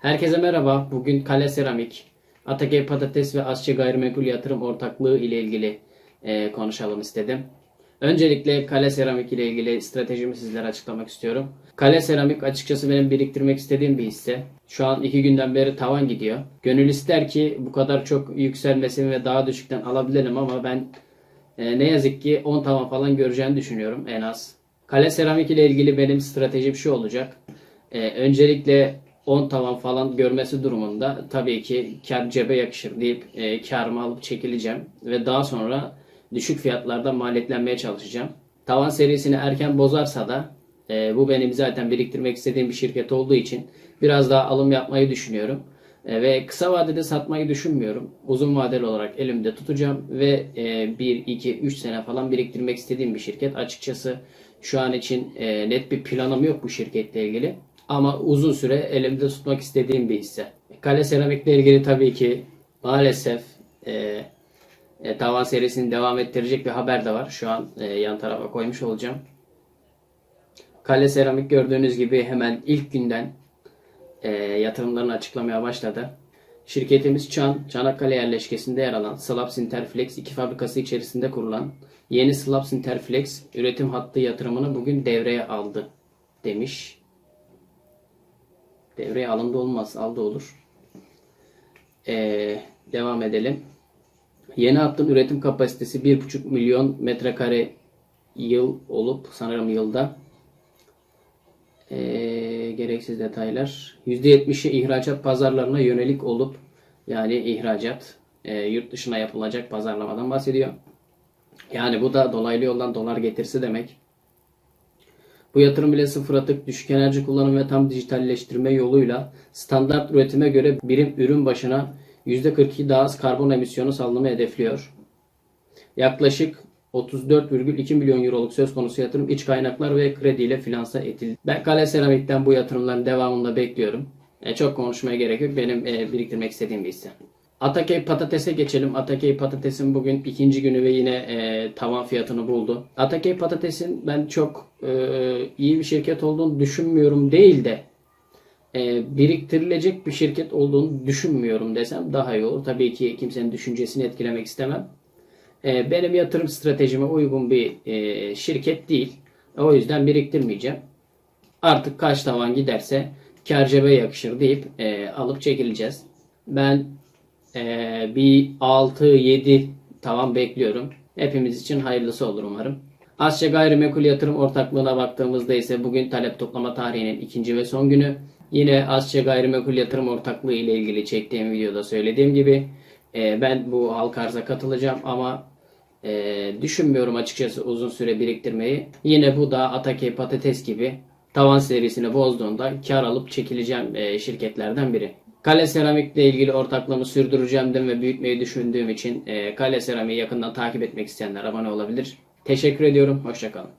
Herkese merhaba. Bugün Kale Seramik, Atakey Patates ve Asçı Gayrimenkul Yatırım Ortaklığı ile ilgili e, konuşalım istedim. Öncelikle Kale Seramik ile ilgili stratejimi sizlere açıklamak istiyorum. Kale Seramik açıkçası benim biriktirmek istediğim bir hisse. Şu an iki günden beri tavan gidiyor. Gönül ister ki bu kadar çok yükselmesini ve daha düşükten alabilelim ama ben e, ne yazık ki 10 tavan falan göreceğini düşünüyorum en az. Kale Seramik ile ilgili benim stratejim şu olacak. E, öncelikle 10 tavan falan görmesi durumunda tabii ki kar cebe yakışır deyip e, karımı alıp çekileceğim ve daha sonra düşük fiyatlarda maliyetlenmeye çalışacağım. Tavan serisini erken bozarsa da e, bu benim zaten biriktirmek istediğim bir şirket olduğu için biraz daha alım yapmayı düşünüyorum. E, ve kısa vadede satmayı düşünmüyorum. Uzun vadeli olarak elimde tutacağım ve e, 1, 2, 3 sene falan biriktirmek istediğim bir şirket. Açıkçası şu an için e, net bir planım yok bu şirketle ilgili. Ama uzun süre elimde tutmak istediğim bir hisse. Kale Seramik'le ilgili tabii ki maalesef e, e, tavan serisini devam ettirecek bir haber de var. Şu an e, yan tarafa koymuş olacağım. Kale Seramik gördüğünüz gibi hemen ilk günden e, yatırımlarını açıklamaya başladı. Şirketimiz Çan, Çanakkale yerleşkesinde yer alan Slabs Interflex 2 fabrikası içerisinde kurulan yeni Slabs Interflex üretim hattı yatırımını bugün devreye aldı demiş. Devreye alındı olmaz, aldı olur. Ee, devam edelim. Yeni hattın üretim kapasitesi 1,5 milyon metrekare yıl olup sanırım yılda ee, gereksiz detaylar. %70'i ihracat pazarlarına yönelik olup yani ihracat e, yurt dışına yapılacak pazarlamadan bahsediyor. Yani bu da dolaylı yoldan dolar getirisi demek. Bu yatırım bile sıfır atık, düşük enerji kullanım ve tam dijitalleştirme yoluyla standart üretime göre birim ürün başına %42 daha az karbon emisyonu salınımı hedefliyor. Yaklaşık 34,2 milyon euroluk söz konusu yatırım iç kaynaklar ve krediyle finanse edildi. Ben Kale Seramik'ten bu yatırımların devamını da bekliyorum. E, çok konuşmaya gerek yok. Benim e, biriktirmek istediğim bir hisse. Atakey patatese geçelim. Atakey patatesin bugün ikinci günü ve yine e, tavan fiyatını buldu. Atakey patatesin ben çok e, iyi bir şirket olduğunu düşünmüyorum değil de e, biriktirilecek bir şirket olduğunu düşünmüyorum desem daha iyi olur. Tabii ki kimsenin düşüncesini etkilemek istemem. E, benim yatırım stratejime uygun bir e, şirket değil. O yüzden biriktirmeyeceğim. Artık kaç tavan giderse kar yakışır deyip e, alıp çekileceğiz. Ben ee, bir 6-7 tavan bekliyorum. Hepimiz için hayırlısı olur umarım. Asya Gayrimenkul Yatırım Ortaklığı'na baktığımızda ise bugün talep toplama tarihinin ikinci ve son günü. Yine Asya Gayrimenkul Yatırım Ortaklığı ile ilgili çektiğim videoda söylediğim gibi e, ben bu halka arza katılacağım ama e, düşünmüyorum açıkçası uzun süre biriktirmeyi. Yine bu da Atake Patates gibi tavan serisini bozduğunda kar alıp çekileceğim e, şirketlerden biri. Kale Seramik ile ilgili ortaklığımı sürdüreceğimdim ve büyütmeyi düşündüğüm için e, Kale Seramik'i yakından takip etmek isteyenler abone olabilir. Teşekkür ediyorum. Hoşçakalın.